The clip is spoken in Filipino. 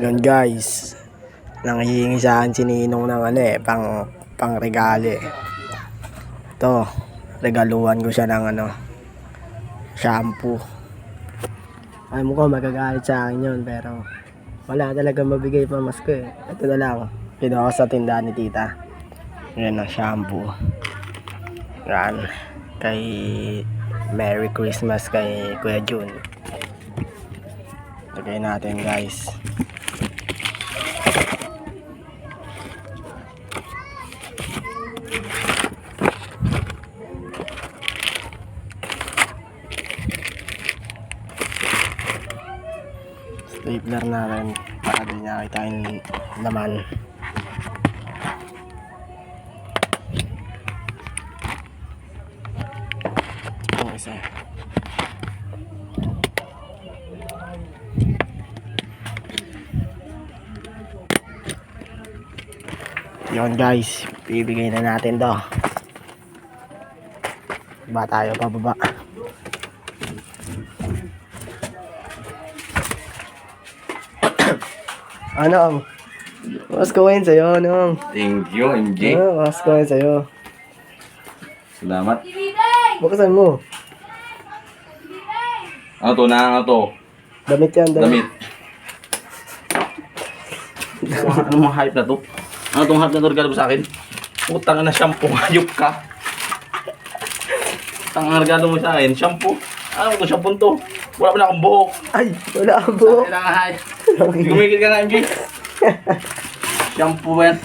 Yun guys. Nanghihingi sa akin si Ninong ng ano eh, pang, pang regalo eh. Ito, regaluhan ko siya ng ano, shampoo. Ay mo ko magagalit sa akin yun, pero wala talaga mabigay pa mas ko eh. Ito na lang, kinuha ko sa tindahan ni tita. Yan ang shampoo. Yan. Kay Merry Christmas kay Kuya Jun. Lagay natin guys. Stapler natin para di niya kita yung laman. Ang isa. Yon guys, bibigay na natin to. Ba tayo pababa. ano? Mas kumain sa'yo, ano? Thank you, MJ. Ah, mas kumain sa'yo. Salamat. Buksan mo. Ano to? Na ano to? Damit yan, damit. Damit. ano mga hype na to? Ano tong hype na to regalo mo sa akin? Putang na shampoo, hayop ka. Tang regalo mo sa akin, shampoo. Ano to shampoo to? Wala pa na akong buhok. Ay, wala ang buhok. Kailangan hype. Gumigil ka nga, MJ. shampoo ba yan?